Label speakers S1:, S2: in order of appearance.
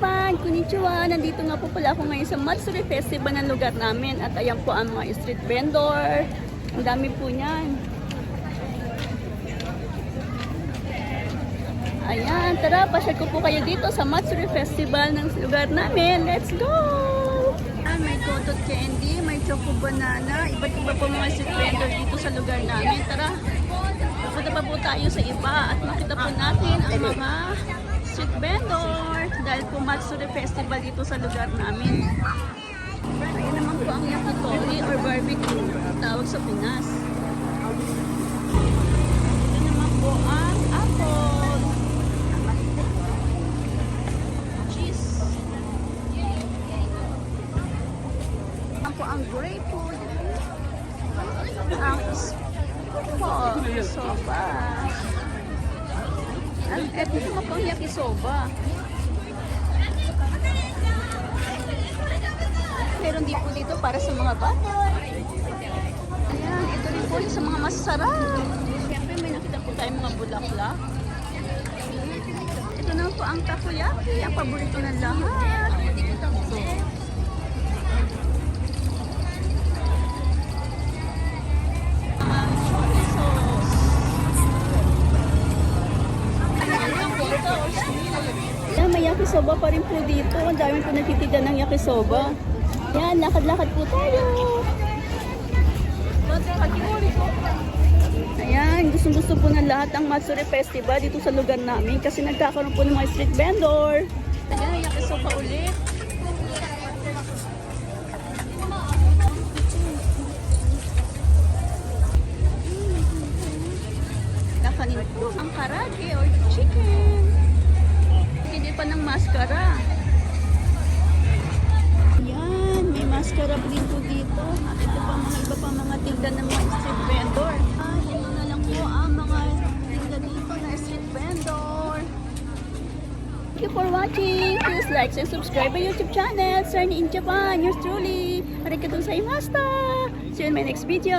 S1: Japan, konnichiwa. Nandito nga po pala ako ngayon sa Matsuri Festival ng lugar namin. At ayan po ang mga street vendor. Ang dami po niyan. Ayan, tara, pasyal ko po kayo dito sa Matsuri Festival ng lugar namin. Let's go! Ah, may cotton candy, may choco banana, iba't iba po mga street vendor dito sa lugar namin. Tara, Punta pa po tayo sa iba at makita po natin ang mga street vendor dahil po Matsuri Festival dito sa lugar namin. Ayan naman po ang yakitori or barbecue tawag sa Pinas. Ito naman po ang apple. Cheese. Ayan po ang grapefruit. Ang po, soba. Ang eto naman po ang yakisoba. Meron din po dito para sa mga bata. Ayan, ito rin po sa mga masarap. Siyempre may nakita po tayong mga bulaklak. Ito naman po ang takoyaki, ang paborito ng lahat. Yakisoba pa rin po dito. Ang dami po nagtitinda ng yakisoba. Yan, lakad-lakad po tayo. Ayan, gustong-gusto po ng lahat ang Matsuri Festival dito sa lugar namin kasi nagkakaroon po ng mga street vendor. Ayan, yakisoba ulit. Nakanin po ang karage maskara. Yan, may maskara din po dito. Ito pa mga iba pa mga tinda ng mga street vendor. Ah, ito na lang po ang mga tinda dito na street vendor. Thank you for watching. Please like and subscribe my YouTube channel. Sunny in Japan. Yours truly. Arigatou gozaimashita. See you in my next video.